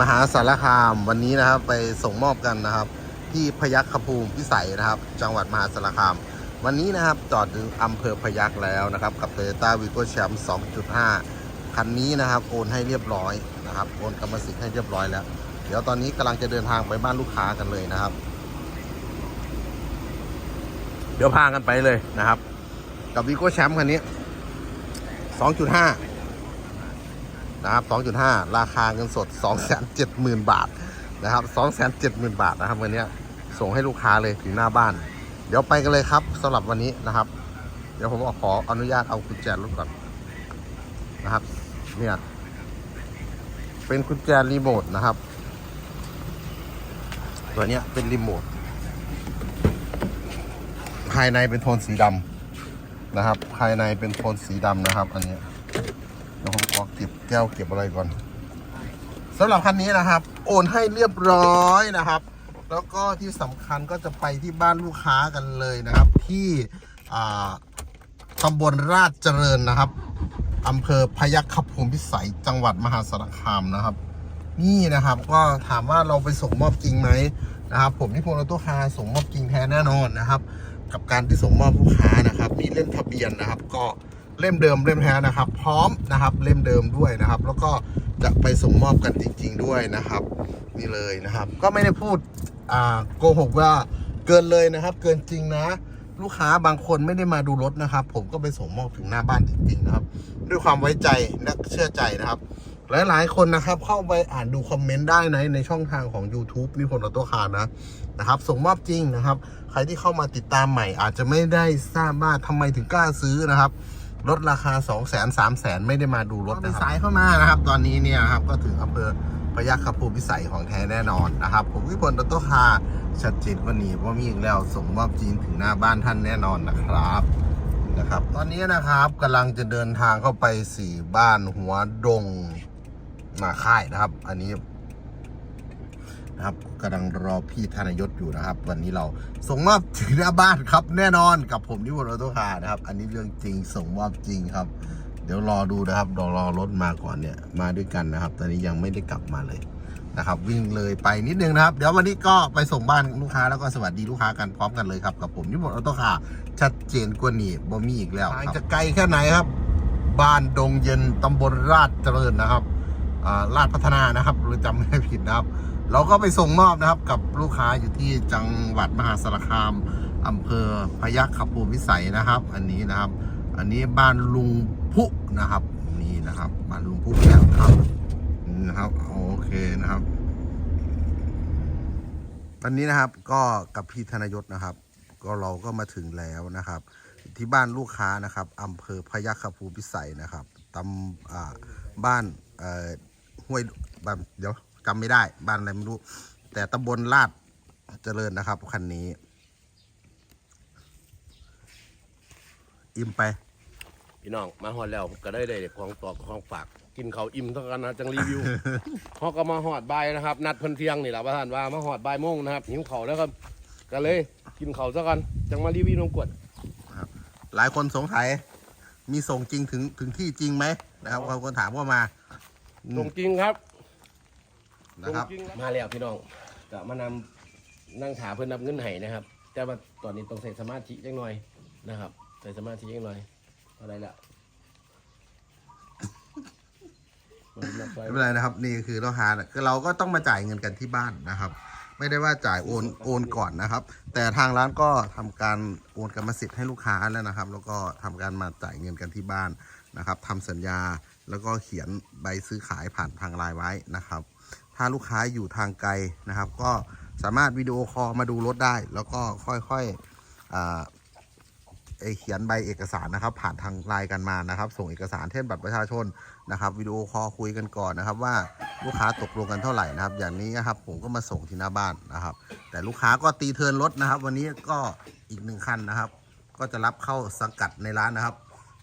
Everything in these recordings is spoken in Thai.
มหาสารคามวันนี้นะครับ ไปส่งมอบกันนะครับ ที่พยัคฆภูมิพิสัยนะครับ จังหวัดมหาสารคาม วันนี้นะครับจอดถึงอำเภอพยัคฆ์แล้วนะครับ กับ t o y ต้าวีโก้แชมป์2.5 คันนี้นะครับ โอนให้เรียบร้อยนะครับ โอนกรรมสิทธิ์ให้เรียบร้อยแล้ว เดี๋ยวตอนนี้กำลังจะเดินทางไปบ้านลูกค้ากันเลยนะครับ เดี๋ยวพากันไปเลยนะครับ กับวีโก้แชมป์คันนี้ 2.5 นะครับ 2.5 ราคาเงินสด 270,000 บาทนะครับ 270,000 บาทนะครับวันนี้ส่งให้ลูกค้าเลยถึงหน้าบ้าน เดี๋ยวไปกันเลยครับสำหรับวันนี้นะครับ เดี๋ยวผมขออนุญาตเอากุญแจรถก่อนนะครับ เนี่ย เป็นกุญแจรีโมทนะครับ ตัวเนี้ยเป็นรีโมทภายในเป็นโทนสีดำนะครับ ภายในเป็นโทนสีดำนะครับ อันนี้ อเก็บแก้วเก็บอะไรก่อนสำหรับคันนี้นะครับ โอนให้เรียบร้อยนะครับ แล้วก็ที่สำคัญก็จะไปที่บ้านลูกค้ากันเลยนะครับ ที่อ่าตำบลราชเจริญนะครับอำเภอพยัคฆภูมิพิสัยจังหวัดมหาสารคามนะครับ นี่นะครับก็ถามว่าเราไปส่งมอบจริงไหมนะครับ ผมที่พลรถตู้คาส่งมอบจริงแท้แน่นอนนะครับ กับการที่ส่งมอบลูกค้านะครับ มีเล่มทะเบียนนะครับ ก็ เล่มเดิมเล่มแท้นะครับ พร้อมนะครับเล่มเดิมด้วยนะครับ แล้วก็จะไปส่งมอบกันจริง ๆ ด้วยนะครับ นี่เลยนะครับ ก็ไม่ได้พูดโกหกว่าเกินเลยนะครับ เกินจริงนะ ลูกค้าบางคนไม่ได้มาดูรถนะครับ ผมก็ไปส่งมอบถึงหน้าบ้านจริงๆนะครับ ด้วยความไว้ใจและเชื่อใจนะครับหลาย ๆ คนนะครับ เข้าไปอ่านดูคอมเมนต์ได้ในในช่องทางของ YouTube นิพนธ์ออโต้คาร์นะนะครับ ส่งมอบจริงนะครับ ใครที่เข้ามาติดตามใหม่อาจจะไม่ได้ทราบว่าทำไมถึงกล้าซื้อนะครับ ลดราคา 2 0 0 0 0 0 3 0 0 0 0 ไม่ได้มาดูรถนะครับสายเข้ามานะครับ ตอนนี้เนี่ยครับก็ถึงอำเภอพยัคฆภูมิพิสัยของแท้แน่นอนนะครับ ผมวิพลออโต้คาชัดเจนว่านี้เพราะมีอีกแล้วส่งมอบจริงถึงหน้าบ้านท่านแน่นอนนะครับนะครับ ตอนนี้นะครับกำลังจะเดินทางเข้าไปสี่บ้านหัวดงมาค่ายนะครับ อันนี้ นะครับกำลังรอพี่ธนยศอยู่นะครับ วันนี้เราส่งมอบถึงหน้าบ้านครับ แน่นอนกับผมนิวรอโตคาร์นะครับ อันนี้เรื่องจริงส่งมอบจริงครับ เดี๋ยวรอดูนะครับรอรอรถมาก่อนเนี่ยมาด้วยกันนะครับ ตอนนี้ยังไม่ได้กลับมาเลยนะครับ วิ่งเลยไปนิดนึงนะครับ เดี๋ยววันนี้ก็ไปส่งบ้านลูกค้าแล้วก็สวัสดีลูกค้ากันพร้อมกันเลยครับกับผมนิวรอโตคาร์ชัดเจนกว่านี้บ่มีอีกแล้วครับจะไกลแค่ไหนครับ บ้านดงเย็นตำบลราชเจริญนะครับอ่าราชพัฒนานะครับหรือจำไม่ผิดนะครับ เราก็ไปส่งมอบนะครับกับลูกค้าอยู่ที่จังหวัดมหาสารคามอำเภอพยัคฆภูมิวิสัยนะครับ อันนี้นะครับ อันนี้บ้านลุงพุนะครับนี่นะครับบ้านลุงพุแล้วครับนะครับโอเคนะครับวันนี้นะครับก็กับพี่ธนยศนะครับ ก็เราก็มาถึงแล้วนะครับ ที่บ้านลูกค้านะครับอำเภอพยัคฆภูมิพิสัยนะครับตำอ่าบ้านเออห้วยบ้านเดี๋ยว จำไม่ได้บ้านอะไรไม่รู้ แต่ตำบลลาดเจริญนะครับคันนี้ อิ่มไป พี่น้องมาฮอดแล้วก็ได้ได้ของตอกของฝากกินเขาวอิ่มเท่ากันนะจังรีวิวเขาก็มาฮอดบ่ายนะครับ นัดเพิ่นเที่ยงนี่แหละว่าท่านว่ามาฮอดบ่ายโมงนะครับหิวเขาวแล้วครับก็เลยกินเขาวซะกันจังมารีวิวนมกวดหลายคนสงสัยมีส่งจริงถึงถึงที่จริงไหมนะครับบางคนถามว่ามาอืตรมงจริงครับ นะครับตงจงมาแล้วพี่น้องก็มานำนั่งถาเพื่อนนับเงินให้นะครับ แต่ว่าตอนนี้ต้องใส่สมาธิจังหน่อยนะครับ ใส่สมาธิจังหน่อยอะไรละมันนับซอยไม่เป็นไรนะครับ นี่คือเราหาคือเราก็ต้องมาจ่ายเงินกันที่บ้านนะครับ ไม่ได้ว่าจ่ายโอนโอนก่อนนะครับ แต่ทางร้านก็ทำการโอนกรรมสิทธิ์ให้ลูกค้าแล้วนะครับ แล้วก็ทำการมาจ่ายเงินกันที่บ้านนะครับทำสัญญาแล้วก็เขียนใบซื้อขายผ่านทางไลน์ไว้นะครับ ถ้าลูกค้าอยู่ทางไกลนะครับ ก็สามารถวิดีโอคอลมาดูรถได้ แล้วก็ค่อยๆอ่าเอเขียนใบเอกสารนะครับ ผ่านทางไลน์กันมานะครับ ส่งเอกสารเช่นบัตรประชาชนนะครับวิดีโอคอลคุยกันก่อนนะครับ ว่าลูกค้าตกลงกันเท่าไหร่นะครับ อย่างนี้นะครับผมก็มาส่งที่หน้าบ้านนะครับ แต่ลูกค้าก็ตีเทินรถนะครับ วันนี้ก็อีกหนึ่งคันนะครับ ก็จะรับเข้าสังกัดในร้านนะครับ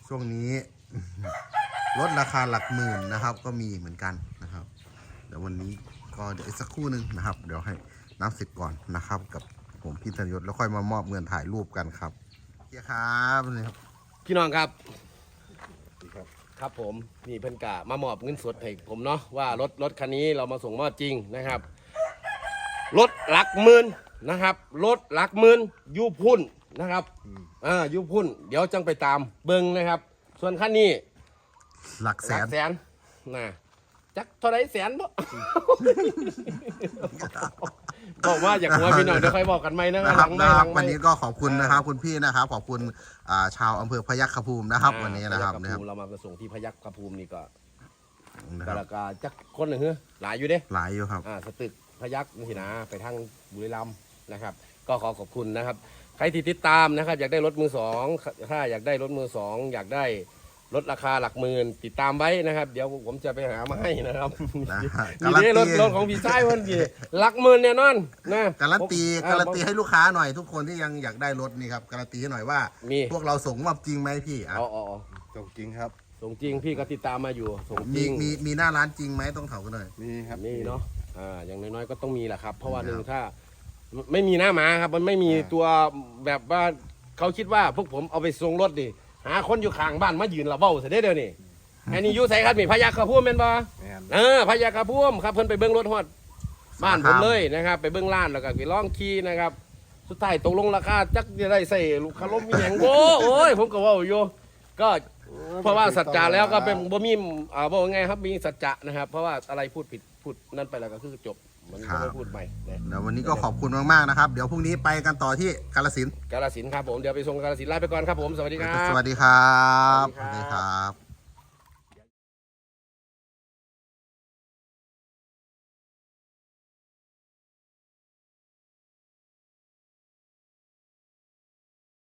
ช่วงนี้ลดราคาหลักหมื่นนะครับ ก็มีเหมือนกัน ดี๋ยววันนี้ก็เดี๋ยวอีกสักครู่หนึ่งนะครับ เดี๋ยวให้นับสิทธิ์ก่อนนะครับ กับผมพี่ธัญยศแล้วค่อยมามอบเงินถ่ายรูปกันครับโอเคครับนี่ครับพี่น้องครับครับผมนี่เพิ่นกะมามอบเงินสดให้ผมเนาะว่ารถรถคันนี้เรามาส่งมอบจริงนะครับ รถหลักหมื่นนะครับรถหลักหมื่นอยูพุ่นนะครับอ่าอยูพุ่น เดี๋ยวจังไปตามเบิ้งนะครับ ส่วนคันนี้หลักแสหลันกแสนนะ จักเท่าไรแสนบ่ บอกว่าอยากหัวพี่น้องเดี๋ยวค่อยบอกกันไหมนะนะคหรัลับงนะไม่คหรัลับงไม่ วันนี้ก็ขอบคุณนะครับ คุณพี่นะครับ ขอบคุณอ่าชาวอำเภอพยัคฆภูมินะครับ วันนี้นะครับพนะยัคครับภูมิเรามาส่งที่พยัคฆภูมินี่ก็นะคกรับระกาจักคนหนึ่งเหรอหลายอยู่เด้ หลายอยู่ครับ อ่าสตึกพยักนี่สินะไปทางบุรีรัมย์นะครับ ก็ขอขอบคุณนะครับ ใครที่ติดตามนะครับ อยากได้รถมือสองถ้าอยากได้รถมือสองอยากได้ รถราคาหลักหมื่นติดตามไว้นะครับ เดี๋ยวผมจะไปหามาให้นะครับนะฮะมีได้รถรถของพี่ชายวันดีหลักหมื่นแน่นอนนะการันตีอ่การันตีให้ลูกค้าหน่อยทุกคนที่ยังอยากได้รถนี่ครับการันตีให้หน่อยว่ามีพวกเราส่งมอบจริงไหมพี่อะเอาเอาเอาส่งจริงครับส่งจริงพี่ก็ติดตามมาอยู่ส่งจมีริงมีมีหน้าร้านจริงไหมต้องถามกันหน่อยมีครับนี่เนาะอ่าอย่างน้อยๆก็ต้องมีแหละครับ เพราะว่าครับหนึ่งถ้าไม่มีหน้าหมาครับ มันไม่มีตัวแบบว่าเขาคิดว่าพวกผมเอาไปส่งรถดิ หาคนอยู่ข้างบ้านมายืนระเบ้าเสียได้เดี๋ยวนี้อันนี้อยู่ใส่ครับนี่พยักขะพุ่มเป็นบ่แม่นเออพยักขะพุ่มครับเพิ่นไปเบิ้งรถฮอดบ้านผมเลยนะครับ ไปเบิ้งร้านแล้วก็ไปลองขี่นะครับ สุดท้ายตกลงราคาจักจะได้ใส่ลูกค้าล้มมีหยังโว้โอ้ยผมก็เว่าอยู่ก็เพราะว่าสัจจะแล้วก็เป็นบ่มีอ่าบ่ว่าไงครับมีสัจจะนะครับ เพราะว่าอะไรพูดผิดพูดนั่นไปแล้วก็คือจบ มันครัก็บไม่พูดใหม่นะเดี๋ยววันนี้ก็ขอบคุณมากๆนะครับ เดี๋ยวพรุ่งนี้ไปกันต่อที่กาลสินธุ์กาลสินธุ์ครับผมเดี๋ยวไปส่งกาลสินธุ์ลาไปก่อนครับผมสวัสดีครับ สวัสดีครับสวัสดีครับสวัสดีครับ